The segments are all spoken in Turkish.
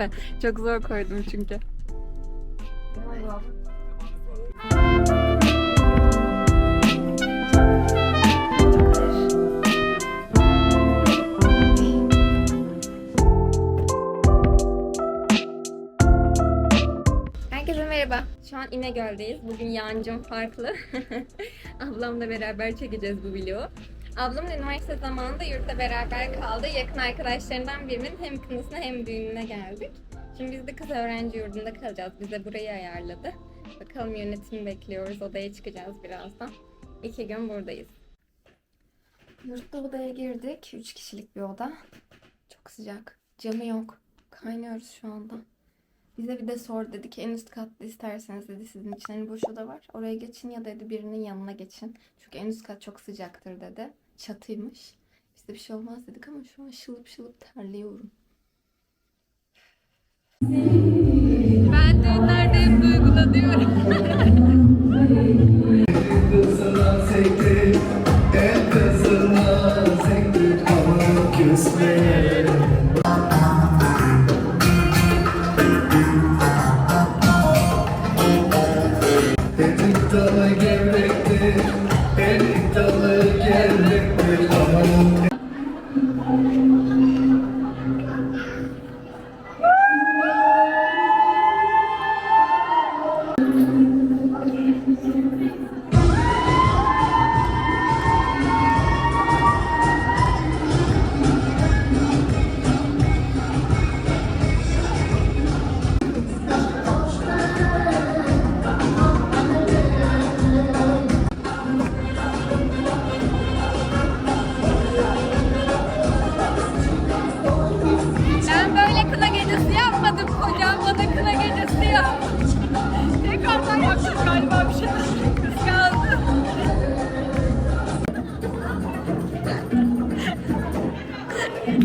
da çok zor koydum çünkü. Herkese merhaba. Şu an İnegöl'deyiz. Bugün yancım farklı. Ablamla beraber çekeceğiz bu vlogu. Ablamın üniversite zamanında yurtta beraber kaldı. Yakın arkadaşlarından birinin hem kınasına hem düğününe geldik. Şimdi biz de kız öğrenci yurdunda kalacağız. Bize burayı ayarladı. Bakalım yönetimi bekliyoruz. Odaya çıkacağız birazdan. İki gün buradayız. Yurtta odaya girdik. Üç kişilik bir oda. Çok sıcak. Camı yok. Kaynıyoruz şu anda. Bize bir de sor dedi ki en üst katta isterseniz dedi sizin için hani boş oda var. Oraya geçin ya dedi birinin yanına geçin. Çünkü en üst kat çok sıcaktır dedi. Çatıymış. Biz de bir şey olmaz dedik ama şu an şılıp şılıp terliyorum. Ben düğünlerde hep duygulanıyorum.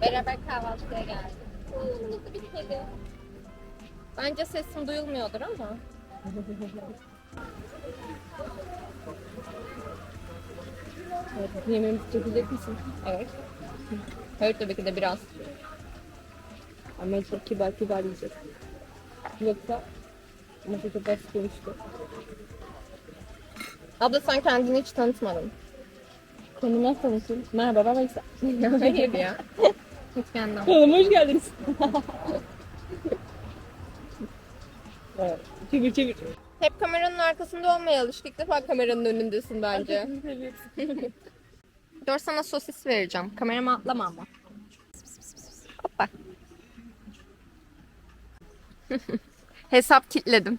Beraber kahvaltıya geldik. Hmm, bir kedi. Bence sesim duyulmuyordur ama. Evet, yemeğimizi çekecek misin? Evet. Evet tabii ki de biraz. Ama çok kibar kibar yiyecek. Yoksa nasıl çok basit konuştu. Abla sen kendini hiç tanıtmadın. Kendimi nasıl tanıtayım? Merhaba ben. Hayır ya. Kendin Kanalıma hoş geldiniz. evet. Çevir çevir. Hep kameranın arkasında olmaya alıştık. İlk defa kameranın önündesin bence. Dur sana sosis vereceğim. Kamerama atlama ama. Hoppa. Hesap kilitledim.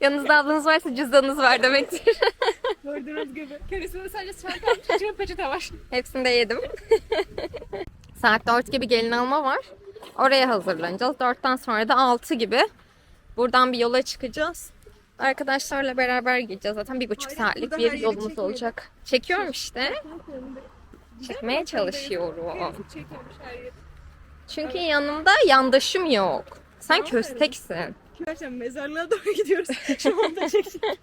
Yanınızda ablanız varsa cüzdanınız var demektir. Gördüğünüz gibi. Kendisinde sadece çanta içine peçete var. Hepsini de yedim. Saat 4 gibi gelin alma var. Oraya hazırlanacağız. 4'ten sonra da 6 gibi buradan bir yola çıkacağız. Arkadaşlarla beraber gideceğiz. Zaten bir buçuk saatlik bir yolumuz olacak. Çekiyorum işte. Çekmeye çalışıyorum. Çünkü yanımda yandaşım yok. Sen kösteksin. Gerçekten mezarlığa doğru gidiyoruz. Şu anda çekeceğim.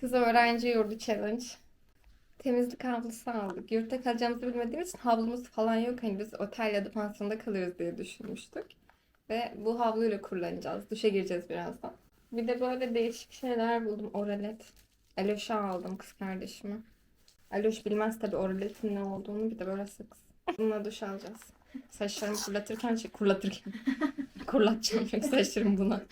Kız öğrenci yurdu challenge. Temizlik havlusu aldık. Yurtta kalacağımızı bilmediğimiz için havlumuz falan yok. Hani biz otel ya da pansiyonda kalırız diye düşünmüştük. Ve bu havluyla kullanacağız. Duşa gireceğiz birazdan. Bir de böyle değişik şeyler buldum. Oralet. Aloş'a aldım kız kardeşime. Aloş bilmez tabii oraletin ne olduğunu. Bir de böyle sık. Bununla duş alacağız. Saçlarımı kurlatırken şey kurlatırken. Kurlatacağım çünkü saçlarım buna.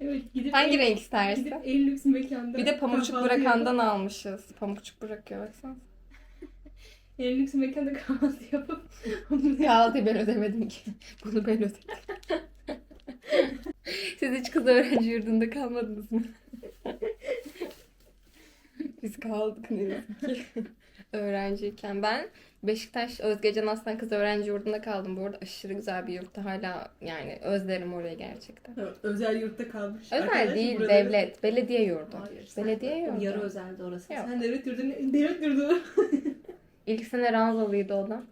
Evet gidip Hangi renk istersin? Gidip en lüks mekanda. Bir de pamukçuk bırakandan almışız. Pamukçuk bırakıyor baksana. En lüks mekanda kahvaltı yapıp. Kahvaltıyı ben ödemedim ki. Bunu ben ödedim. Siz hiç kız öğrenci yurdunda kalmadınız mı? Biz kaldık ne yazık ki. Öğrenciyken ben Beşiktaş Özgecan Aslan Kız Öğrenci Yurdu'nda kaldım. Bu arada aşırı güzel bir yurtta hala yani özlerim orayı gerçekten. Evet, özel yurtta kalmış. Özel Arkadaş, değil, burada- devlet, belediye yurdu. Hayır, Belediye yurdu. Yarı özeldi orası. Yok. Sen devlet yurdu? Devlet yurdu. İlk sene ranzalıydı o da.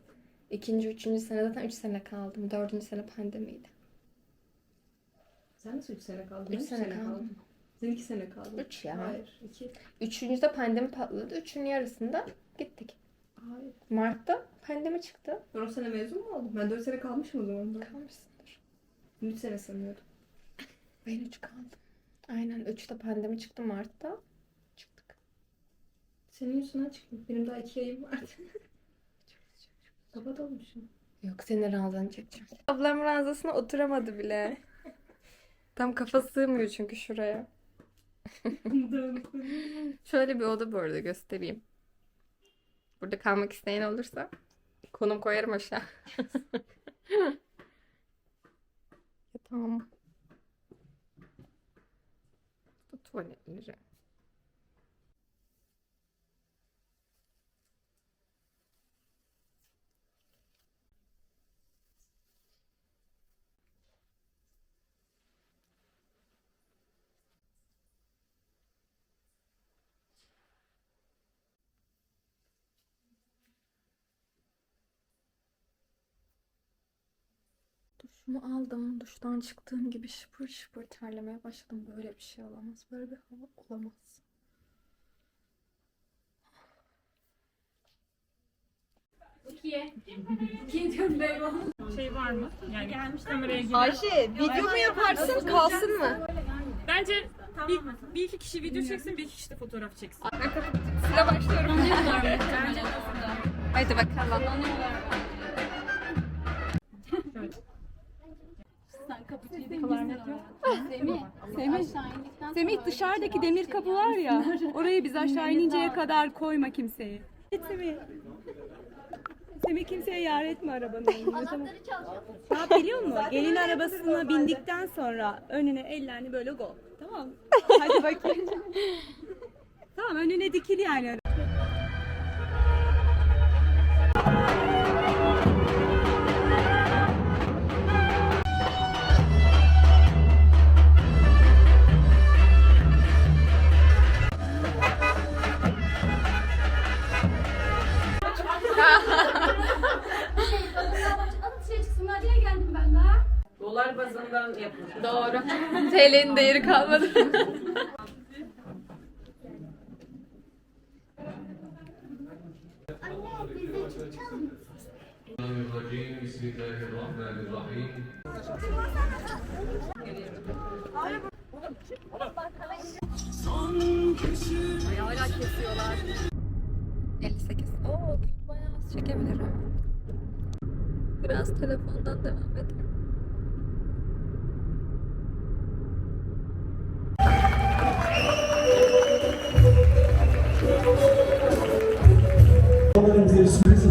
İkinci, üçüncü sene zaten üç sene kaldım. Dördüncü sene pandemiydi. Sen nasıl 3 sene kaldın? Üç Ben sene kaldım. Sen 2 sene kaldın. Üç ya. Hayır 2. Üçüncüde pandemi patladı. Üçünün yarısında gittik. Hayır. Mart'ta pandemi çıktı. Ben o sene mezun mu oldum? Ben 4 sene kalmışım o zaman. Kalmışsındır. 3 sene sanıyordum. Ben üç kaldım. Aynen. Üçte pandemi çıktı Mart'ta. Çıktık. Senin yüzünden çıktım. Benim daha 2 ayım vardı. Kapat olmuşum. Yok senin ranzanı çekeceğim. Ablam ranzasına oturamadı bile. Tam kafa sığmıyor çünkü şuraya. Şöyle bir oda bu arada göstereyim. Burada kalmak isteyen olursa konum koyarım aşağı. ya tamam. Bu tuvaletleri. Duşumu aldım. Duştan çıktığım gibi şıpır şıpır terlemeye başladım. Böyle bir şey olamaz. Böyle bir hava olamaz. şey var mı? Yani gelmiş kameraya giren. Ayşe video mu yaparsın kalsın mı? Bence bir, bir iki kişi video çeksin, bir iki kişi de fotoğraf çeksin. Sıra başlıyorum. Hadi bakalım. Semih dışarıdaki demir kapı var ya. Orayı biz aşağı ininceye kadar koyma kimseyi. Semih. Semih kimseye yar etme arabanın önüne. Tamam. Ne yap biliyor musun? Gelin arabasına bindikten sonra önüne ellerini böyle go. Tamam. Hadi bakayım. tamam önüne dikil yani. Dolar bazından yapıldı. Doğru. TL'nin değeri kalmadı. Ay hala kesiyorlar. 58. Oo, bayağı az çekebilirim. Biraz telefondan devam edelim.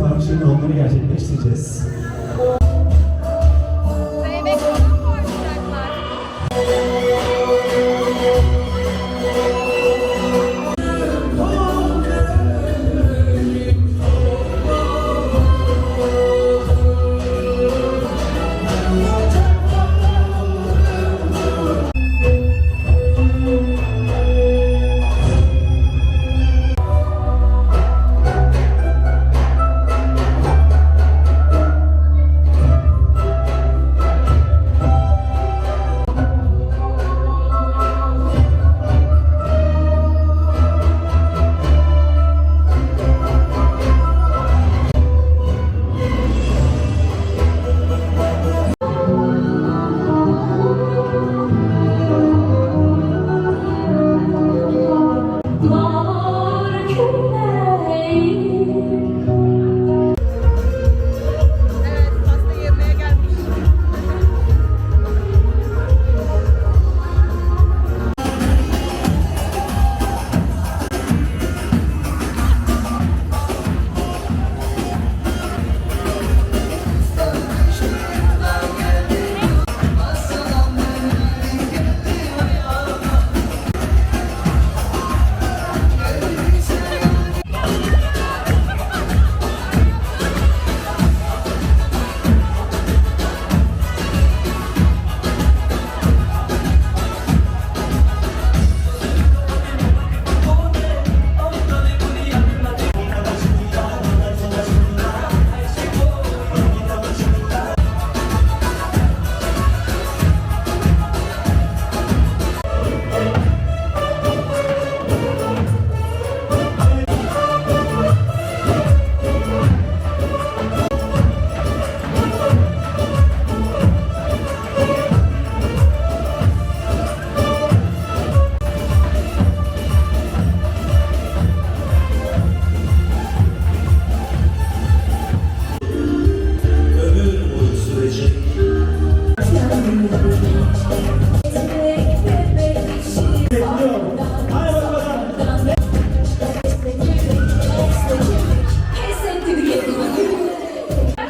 Var. Şimdi onları gerçekleştireceğiz.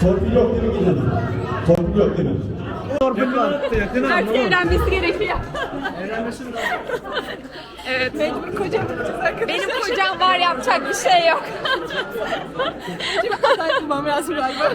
Torpil yok değil mi Gelin Hanım? Torpil yok değil mi? Artık evlenmesi gerekiyor. evet. Mecbur kocam bulacağız arkadaşlar. Benim kocam var yapacak bir şey yok. Aday bulmam lazım galiba.